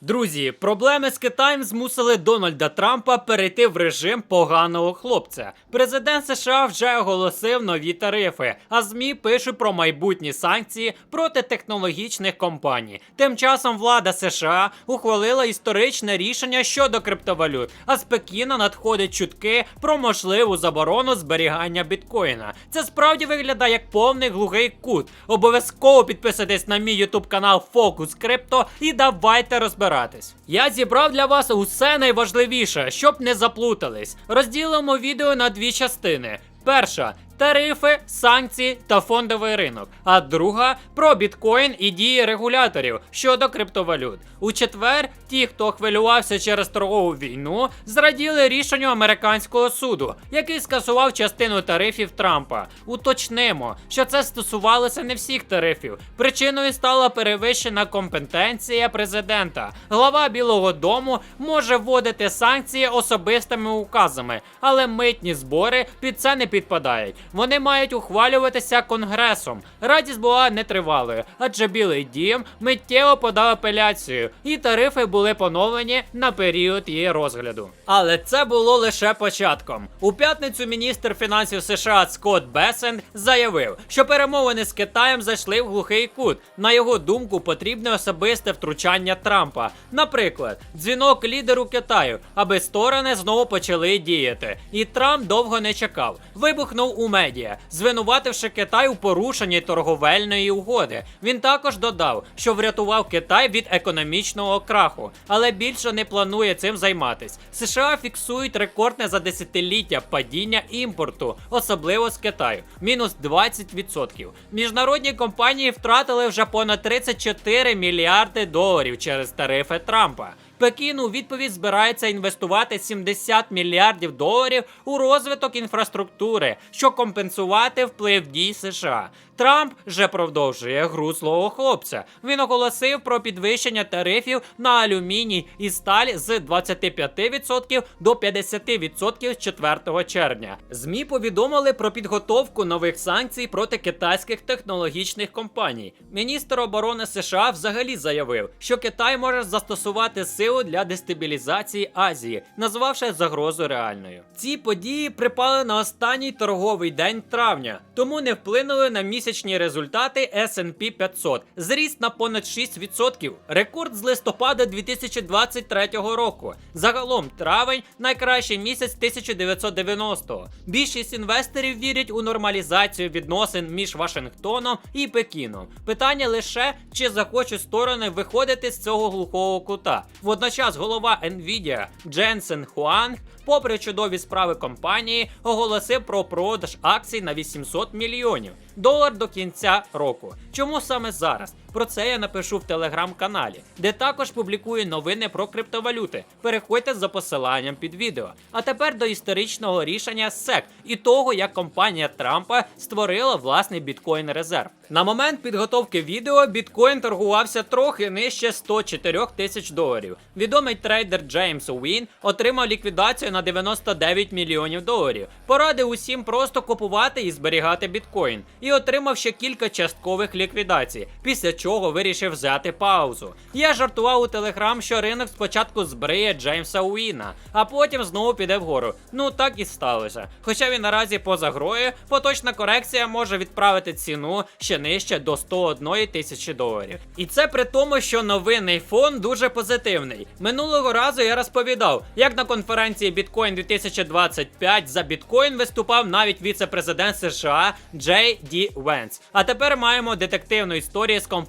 Друзі, проблеми з Китаєм змусили Дональда Трампа перейти в режим поганого хлопця. Президент США вже оголосив нові тарифи, а ЗМІ пишуть про майбутні санкції проти технологічних компаній. Тим часом влада США ухвалила історичне рішення щодо криптовалют, а з Пекіна надходять чутки про можливу заборону зберігання біткоїна. Це справді виглядає як повний глухий кут. Обов'язково підписуйтесь на мій ютуб канал Фокус Крипто і давайте розбиратись. Я зібрав для вас усе найважливіше, щоб не заплутались. Розділимо відео на дві частини. Перша тарифи, санкції та фондовий ринок. А друга про біткоін і дії регуляторів щодо криптовалют. У четвер ті, хто хвилювався через торгову війну, зраділи рішенню американського суду, який скасував частину тарифів Трампа. Уточнимо, що це стосувалося не всіх тарифів. Причиною стала перевищена компетенція президента. Глава Білого Дому може вводити санкції особистими указами, але митні збори під це не підпадають. Вони мають ухвалюватися конгресом. Радість була нетривалою, адже Білий Дім миттєво подав апеляцію, і тарифи були поновлені на період її розгляду. Але це було лише початком. У п'ятницю міністр фінансів США Скотт Бесен заявив, що перемовини з Китаєм зайшли в глухий кут. На його думку, потрібне особисте втручання Трампа. Наприклад, дзвінок лідеру Китаю, аби сторони знову почали діяти. І Трамп довго не чекав. Вибухнув у медіа, звинувативши Китай у порушенні торговельної угоди. Він також додав, що врятував Китай від економічного краху, але більше не планує цим займатись. США фіксують рекордне за десятиліття падіння імпорту, особливо з Китаю, мінус 20%. Міжнародні компанії втратили вже понад 34 мільярди доларів через тарифи Трампа. Пекін у відповідь збирається інвестувати 70 мільярдів доларів у розвиток інфраструктури, щоб компенсувати вплив дій США. Трамп же продовжує гру злого хлопця. Він оголосив про підвищення тарифів на алюміній і сталь з 25% до 50% з 4 червня. ЗМІ повідомили про підготовку нових санкцій проти китайських технологічних компаній. Міністр оборони США взагалі заявив, що Китай може застосувати силу для дестабілізації Азії, назвавши загрозу реальною. Ці події припали на останній торговий день травня, тому не вплинули на місячні результати S&P 500. Зріст на понад 6%. Рекорд з листопада 2023 року. Загалом травень найкращий місяць 1990-го. Більшість інвесторів вірять у нормалізацію відносин між Вашингтоном і Пекіном. Питання лише чи захочуть сторони виходити з цього глухого кута. Водночас голова Nvidia Дженсен Хуанг, попри чудові справи компанії, оголосив про продаж акцій на 800 мільйонів долар до кінця року. Чому саме зараз? Про це я напишу в телеграм-каналі, де також публікую новини про криптовалюти. Переходьте за посиланням під відео. А тепер до історичного рішення SEC і того, як компанія Трампа створила власний біткоін резерв. На момент підготовки відео біткоін торгувався трохи нижче 104 тисяч доларів. Відомий трейдер Джеймс Уін отримав ліквідацію на 99 мільйонів доларів. Порадив усім просто купувати і зберігати біткоін. І отримав ще кілька часткових ліквідацій, після чого вирішив взяти паузу. Я жартував у телеграм, що ринок спочатку збриє Джеймса Уіна, а потім знову піде вгору. Ну так і сталося. Хоча він наразі поза грою, поточна корекція може відправити ціну ще нижче до 101 тисячі доларів. І це при тому, що новинний фон дуже позитивний. Минулого разу я розповідав, як на конференції Bitcoin 2025 за біткоін виступав навіть віце-президент США Джей Ді Венс. А тепер маємо детективну історію з компанією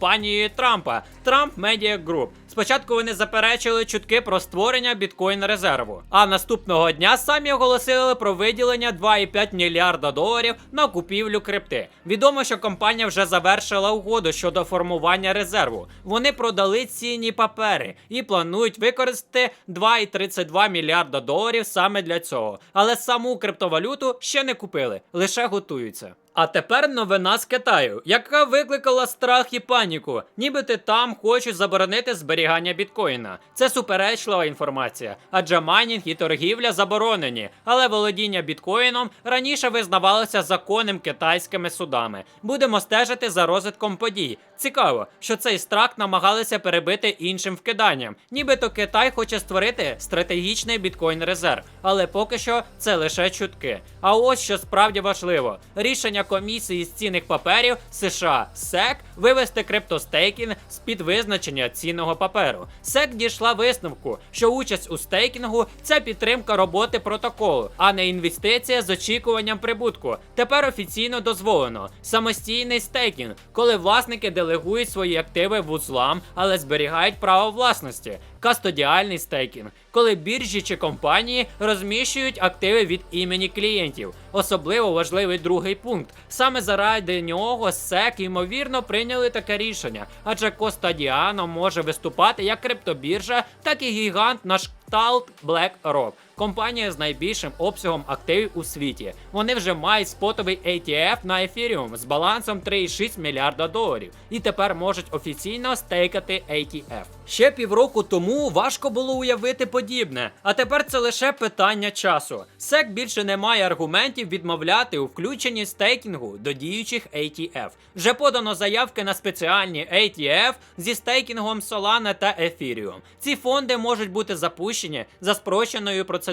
Трампа Trump Media Group. Спочатку вони заперечили чутки про створення біткоін резерву, а наступного дня самі оголосили про виділення 2,5 мільярда доларів на купівлю крипти. Відомо, що компанія вже завершила угоду щодо формування резерву. Вони продали цінні папери і планують використати 2,32 мільярда доларів саме для цього. Але саму криптовалюту ще не купили, лише готуються. А тепер новина з Китаю, яка викликала страх і паніку, нібито там хочуть заборонити зберігання біткоїна. Це суперечлива інформація, адже майнінг і торгівля заборонені, але володіння біткоїном раніше визнавалося законним китайськими судами. Будемо стежити за розвитком подій. Цікаво, що цей страх намагалися перебити іншим вкиданням. Нібито Китай хоче створити стратегічний біткоін резерв, але поки що це лише чутки. А ось що справді важливо: рішення комісії з цінних паперів США SEC вивести криптостейкінг з під визначення цінного паперу. SEC дійшла висновку, що участь у стейкінгу це підтримка роботи протоколу, а не інвестиція з очікуванням прибутку. Тепер офіційно дозволено самостійний стейкінг, коли власники делегують свої активи вузлам, але зберігають право власності. Кастодіальний стейкінг, коли біржі чи компанії розміщують активи від імені клієнтів. Особливо важливий другий пункт. Саме заради нього SEC, ймовірно, прийняли таке рішення, адже Костадіано може виступати як криптобіржа, так і гігант на кшталт BlackRock. Компанія з найбільшим обсягом активів у світі. Вони вже мають спотовий ETF на Ethereum з балансом 3,6 мільярда доларів і тепер можуть офіційно стейкати ETF. Ще півроку тому важко було уявити подібне, а тепер це лише питання часу. SEC більше не має аргументів відмовляти у включенні стейкінгу до діючих ETF. Вже подано заявки на спеціальні ETF зі стейкінгом Solana та Ethereum. Ці фонди можуть бути запущені за спрощеною процедурою.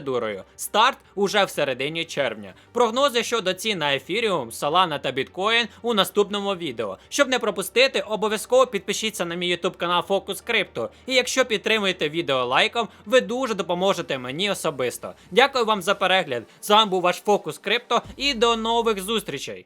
Старт уже в середині червня. Прогнози щодо цін на ефіріум, солана та біткоін у наступному відео. Щоб не пропустити, обов'язково підпишіться на мій YouTube канал Focus Crypto. І якщо підтримуєте відео лайком, ви дуже допоможете мені особисто. Дякую вам за перегляд. З вами був ваш Focus Crypto і до нових зустрічей.